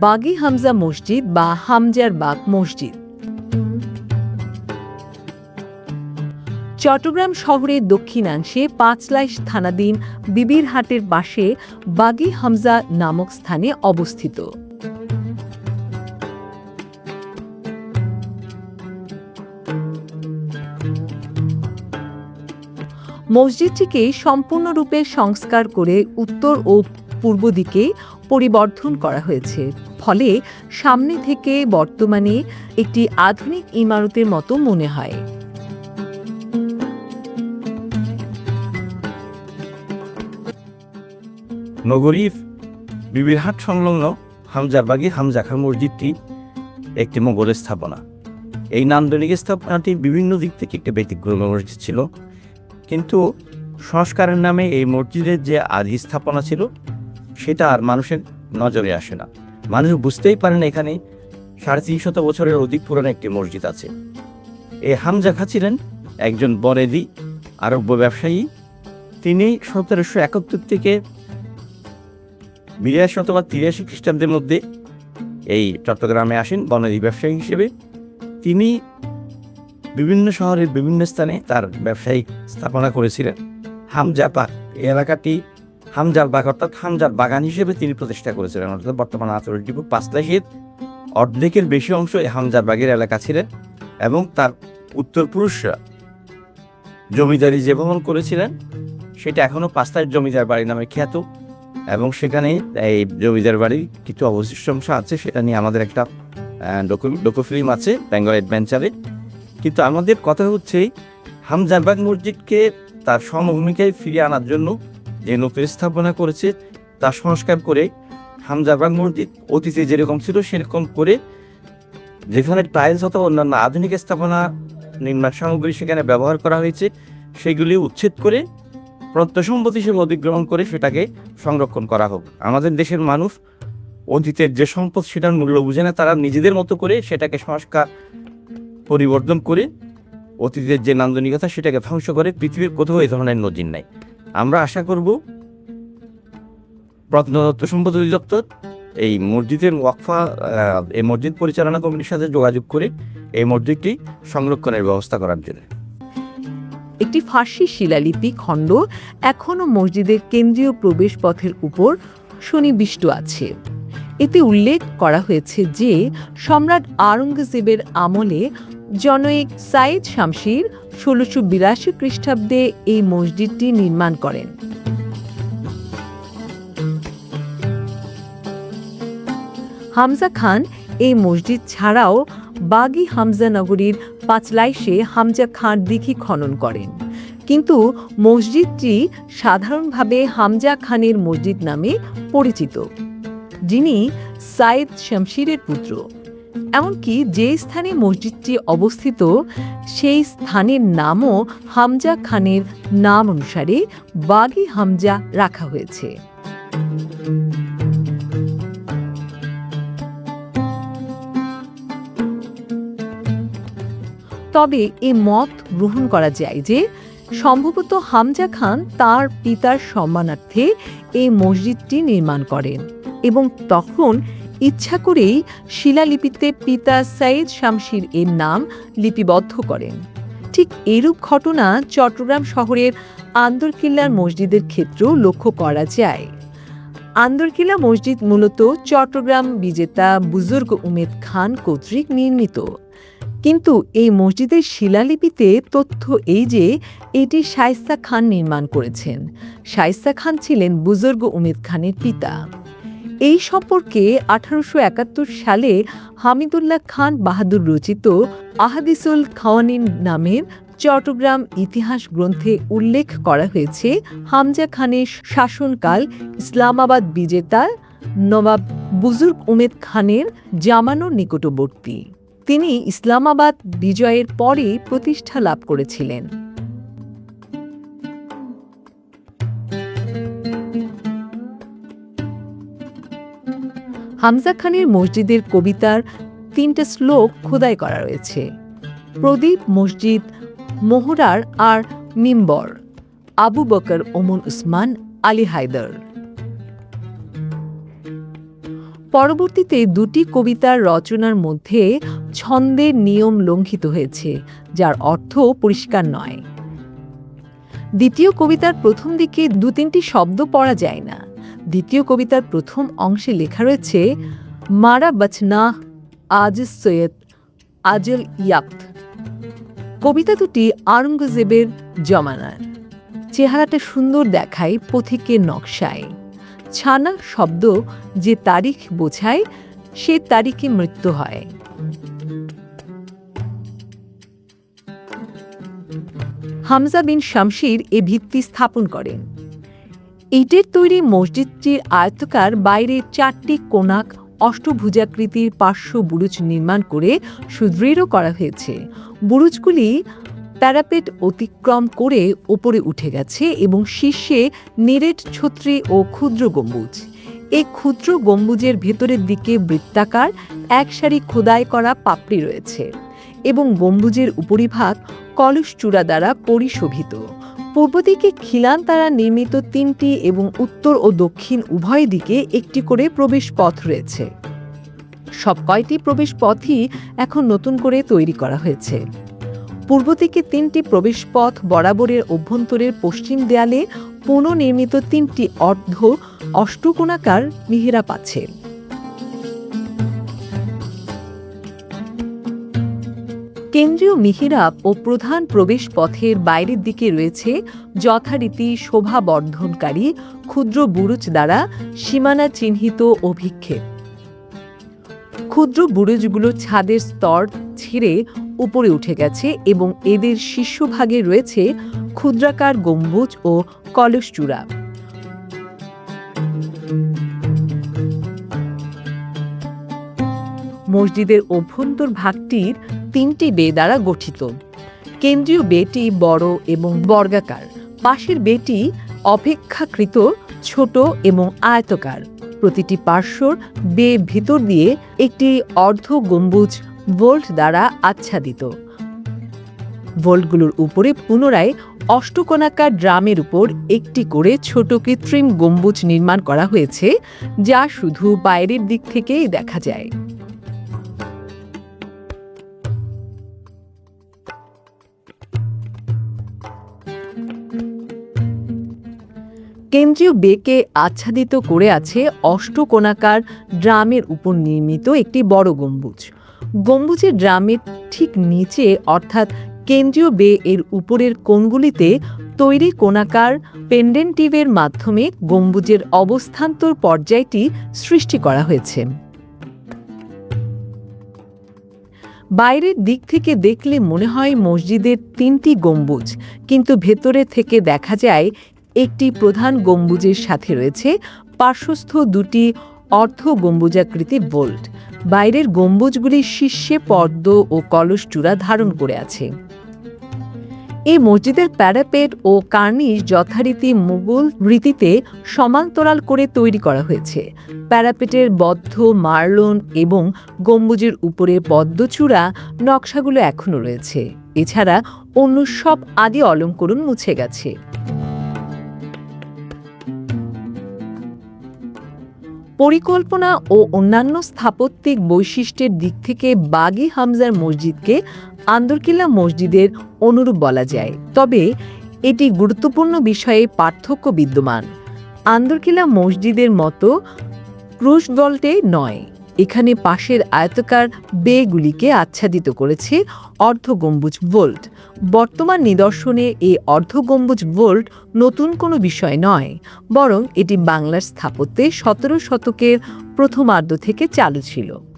বাগি হামজা মসজিদ বা হামজার বাগ মসজিদ। চট্টগ্রাম শহরের দক্ষিণাংশে পাঁচলাইশ থানাধীন বিবিরহাটের পাশে বাগি হামজা নামক স্থানে অবস্থিত। মসজিদটিকে সম্পূর্ণরূপে সংস্কার করে উত্তর ও পূর্ব দিকে পরিবর্ধন করা হয়েছে। ফলে সামনে থেকে বর্তমানে একটি আধুনিক ইমারতের মতো মনে হয়। নগরীর বিবিরহাট সংলগ্ন হামজাবাগি হামজা খান মসজিদটি একটি মোগলের স্থাপনা। এই নান্দনিক স্থাপনাটি বিভিন্ন দিক থেকে একটি ব্যতিক্রম মসজিদ ছিল। কিন্তু সংস্কারের নামে এই মসজিদের যে আদি স্থাপনা ছিল সেটা আর মানুষের নজরে আসে না। মানুষ বুঝতেই পারে না এখানে সাড়ে তিনশত বছরের অধিক পুরানো একটি মসজিদ আছে। এই হামজা খা ছিলেন একজন বরেদি আরব্য ব্যবসায়ী। তিনি সতেরোশো একাত্তর থেকে বিরাশি অথবা তিরাশি খ্রিস্টাব্দের মধ্যে এই চট্টগ্রামে আসেন, বনদী ব্যবসায়ী হিসেবে। তিনি বিভিন্ন শহরের বিভিন্ন স্থানে তার ব্যবসায়িক স্থাপনা করেছিলেন। হামজা পাক এই এলাকাটি হামজার বাগ অর্থাৎ হামজার বাগান হিসেবে তিনি প্রতিষ্ঠা করেছিলেন। অর্থাৎ বর্তমান আতরটি পাঁচলাহির অর্ধেকের বেশি অংশ এই হামজার বাগের এলাকা ছিলেন এবং তার উত্তরপুরুষরা জমিদারি যে ভ্রমণ করেছিলেন, সেটা এখনও পাঁচলাইশ জমিদার বাড়ি নামে খ্যাত এবং সেখানে এই জমিদার বাড়ির কিছু অবশিষ্ট অংশ আছে, সেটা নিয়ে আমাদের একটা ডকু ফিল্ম আছে বেঙ্গল অ্যাডভেঞ্চারে কিন্তু আমাদের কথা হচ্ছে হামজারবাগ মসজিদকে তার সমভূমিকায় ফিরিয়ে আনার জন্য যে নতুন স্থাপনা করেছে, তা সংস্কার করে হামজারবাগ মসজিদ অতীতে যেরকম ছিল, সেরকম করে যেখানে টাইলস অথবা অন্যান্য আধুনিক স্থাপনা নির্মাণ সামগ্রী সেখানে ব্যবহার করা হয়েছে, সেগুলি উচ্ছেদ করে প্রত্যসম্পত্তি হিসেবে অধিগ্রহণ করে সেটাকে সংরক্ষণ করা হোক। আমাদের দেশের মানুষ অতীতের যে সম্পদ সেটার মূল্য বুঝে না, তারা নিজেদের মতো করে সেটাকে সংস্কার পরিবর্তন করে অতীতের যে নান্দনিকতা সেটাকে ধ্বংস করে, পৃথিবীর কোথাও এই ধরনের নজির নাই। আমরা আশা করব প্রত্নতত্ত্ব সম্পদ অধিদপ্তর এই মসজিদের ওয়াকফা এই মসজিদ পরিচালনা কমিটির সাথে যোগাযোগ করে এই মসজিদটি সংরক্ষণের ব্যবস্থা করার জন্য। একটি ফার্সি শিলালিপি খণ্ড এখনও মসজিদের কেন্দ্রীয় প্রবেশ পথের উপর সুনিবিষ্ট আছে। এতে উল্লেখ করা হয়েছে যে সম্রাট আওরঙ্গজেবের আমলে জনৈক সাইদ শামশির ষোলোশো বিরাশি খ্রিস্টাব্দে এই মসজিদটি নির্মাণ করেন। হামজা খান এই মসজিদ ছাড়াও বাগি হামজা নগরীর পাঁচলাইশে হামজা খান দিঘি খনন করেন। কিন্তু মসজিদটি সাধারণভাবে হামজা খানের মসজিদ নামে পরিচিত। যিনি সাইদ শামশিরের পুত্র। এমনকি যে স্থানে মসজিদটি অবস্থিত, সেই স্থানের নামও হামজা খানের নাম অনুসারে বাগি হামজা রাখা হয়েছে। তবে এ মত গ্রহণ করা যায় যে, সম্ভবত হামজা খান তার পিতার সম্মানার্থে এই মসজিদটি নির্মাণ করেন এবং তখন ইচ্ছা করেই শিলালিপিতে পিতা সাইদ শামশির এর নাম লিপিবদ্ধ করেন। ঠিক এরূপ ঘটনা চট্টগ্রাম শহরের আন্দরকিল্লার মসজিদের ক্ষেত্রেও লক্ষ্য করা যায়। আন্দরকিল্লা মসজিদ মূলত চট্টগ্রাম বিজেতা বুজুর্গ উমেদ খান কর্তৃক নির্মিত। কিন্তু এই মসজিদের শিলালিপিতে তথ্য এই যে, এটি শায়স্তা খান নির্মাণ করেছেন। শায়স্তা খান ছিলেন বুজুর্গ উমেদ খানের পিতা। এই সম্পর্কে আঠারোশো একাত্তর সালে হামিদুল্লাহ খান বাহাদুর রচিত আহাদিসুল খাওয়ানিন নামের চট্টগ্রাম ইতিহাস গ্রন্থে উল্লেখ করা হয়েছে হামজা খানের শাসনকাল ইসলামাবাদ বিজেতা নবাব বুজুর্গ উমেদ খানের জামানোর নিকটবর্তী। তিনি ইসলামাবাদ বিজয়ের পরে প্রতিষ্ঠা লাভ করেছিলেন। হামজা খানের মসজিদের কবিতার তিনটে শ্লোক খোদাই করা রয়েছে। প্রদীপ, মসজিদ, মোহরার আর মিম্বর, আবু বকর ওমন উসমান, আলী হায়দার। পরবর্তীতে দুটি কবিতার রচনার মধ্যে ছন্দের নিয়ম লঙ্ঘিত হয়েছে, যার অর্থ পরিষ্কার নয়। দ্বিতীয় কবিতার প্রথম দিকে দু তিনটি শব্দ পড়া যায় না। দ্বিতীয় কবিতার প্রথম অংশে লেখা রয়েছে, মারা বচনা আজ সৈয়দ আজল ইয়াপ্ত কবিতা দুটি আরঙ্গজেবের জমানার। চেহারাটা সুন্দর দেখায় পথিকের নকশায়। ছানা শব্দ যে তারিখ বোঝায়, সে তারিখে মৃত্যু হয়। হামজা বিন শামশির এ ভিত্তি স্থাপন করেন। ইটের তৈরি মসজিদটির আয়তকার বাইরে চারটি কোনাক অষ্টভুজাকৃতির পার্শ্ব বুরুজ নির্মাণ করে সুদৃঢ় করা হয়েছে। বুরুজগুলি প্যারাপেট অতিক্রম করে ওপরে উঠে গেছে এবং শীর্ষে নিরেট ছত্রি ও ক্ষুদ্র গম্বুজ। এই ক্ষুদ্র গম্বুজের ভেতরের দিকে বৃত্তাকার এক সারি খোদাই করা পাপড়ি রয়েছে এবং গম্বুজের উপরিভাগ কলস চূড়া দ্বারা পরিশোভিত। পূর্ব দিকে খিলান দ্বারা নির্মিত তিনটি এবং উত্তর ও দক্ষিণ উভয় দিকে একটি করে প্রবেশ পথ রয়েছে। সব কয়টি প্রবেশ পথই এখন নতুন করে তৈরি করা হয়েছে। পূর্ব দিকে তিনটি প্রবেশপথ বরাবরের অভ্যন্তরের পশ্চিম দেয়ালে পুনর্নির্মিত তিনটি অর্ধ অষ্টকোণাকার মিহিরাপ আছে। কেন্দ্রীয় মিহিরাব ও প্রধান প্রবেশ পথের বাইরের দিকে রয়েছে যথারীতি শোভা বর্ধনকারী ক্ষুদ্র বুরুজ দ্বারা সীমানা চিহ্নিত অভিক্ষেপ। ক্ষুদ্র বুরুজগুলো ছাদের স্তর ছেড়ে উপরে উঠে গেছে এবং এদের শীর্ষভাগে রয়েছে ক্ষুদ্রাকার গম্বুজ ও কলসচূড়া। মসজিদের অভ্যন্তর ভাগটির তিনটি বে দ্বারা গঠিত। কেন্দ্রীয় বেটি বড় এবং বর্গাকার। পাশের বেটি অপেক্ষাকৃত ছোট এবং আয়তকার। প্রতিটি পার্শ্বর বে ভিতর দিয়ে একটি অর্ধ গম্বুজ ভোল্ট দ্বারা আচ্ছাদিত। ভোল্টগুলোর উপরে পুনরায় অষ্টকোণাকার ড্রামের উপর একটি করে ছোট কৃত্রিম গম্বুজ নির্মাণ করা হয়েছে, যা শুধু বাইরের দিক থেকেই দেখা যায়। কেন্দ্রীয় বেকে আচ্ছাদিত করে আছে অষ্টকোণাকার ড্রামের উপর নির্মিত একটি বড় গম্বুজ। গম্বুজের ড্রামের ঠিক নিচে, অর্থাৎ কেন্দ্রীয় বে এর উপরের কোণগুলিতে তৈরি কোণাকার পেন্ডেন্টিভের মাধ্যমে গম্বুজের অবস্থান্তর পর্যায়টি সৃষ্টি করা হয়েছে। বাইরের দিক থেকে দেখলে মনে হয় মসজিদের তিনটি গম্বুজ, কিন্তু ভেতরে থেকে দেখা যায় একটি প্রধান গম্বুজের সাথে রয়েছে পার্শ্বস্থ দুটি অর্ধ গম্বুজাকৃতি বোল্ট। বাইরের গম্বুজগুলির শীর্ষে পদ্ম ও কলস চূড়া ধারণ করে আছে। এই মসজিদের প্যারাপেট ও কার্নিশ যথারীতি মুঘল রীতিতে সমান্তরাল করে তৈরি করা হয়েছে। প্যারাপেটের বদ্ধ মার্লন এবং গম্বুজের উপরে পদ্মচূড়া নকশাগুলো এখনও রয়েছে। এছাড়া অন্য সব আদি অলঙ্করণ মুছে গেছে। পরিকল্পনা ও অন্যান্য স্থাপত্যিক বৈশিষ্ট্যের দিক থেকে বাগি হামজার মসজিদকে আন্দরকিল্লা মসজিদের অনুরূপ বলা যায়। তবে এটি গুরুত্বপূর্ণ বিষয়ে পার্থক্য বিদ্যমান। আন্দরকিল্লা মসজিদের মতো ক্রুশ বল্টে নয়। এখানে পাশের আয়তকার বেগুলিকে আচ্ছাদিত করেছে অর্ধগম্বুজ ভোল্ট। বর্তমান নিদর্শনে এই অর্ধগম্বুজ ভোল্ট নতুন কোনো বিষয় নয়, বরং এটি বাংলার স্থাপত্যে সতেরো শতকের প্রথমার্ধ থেকে চালু ছিল।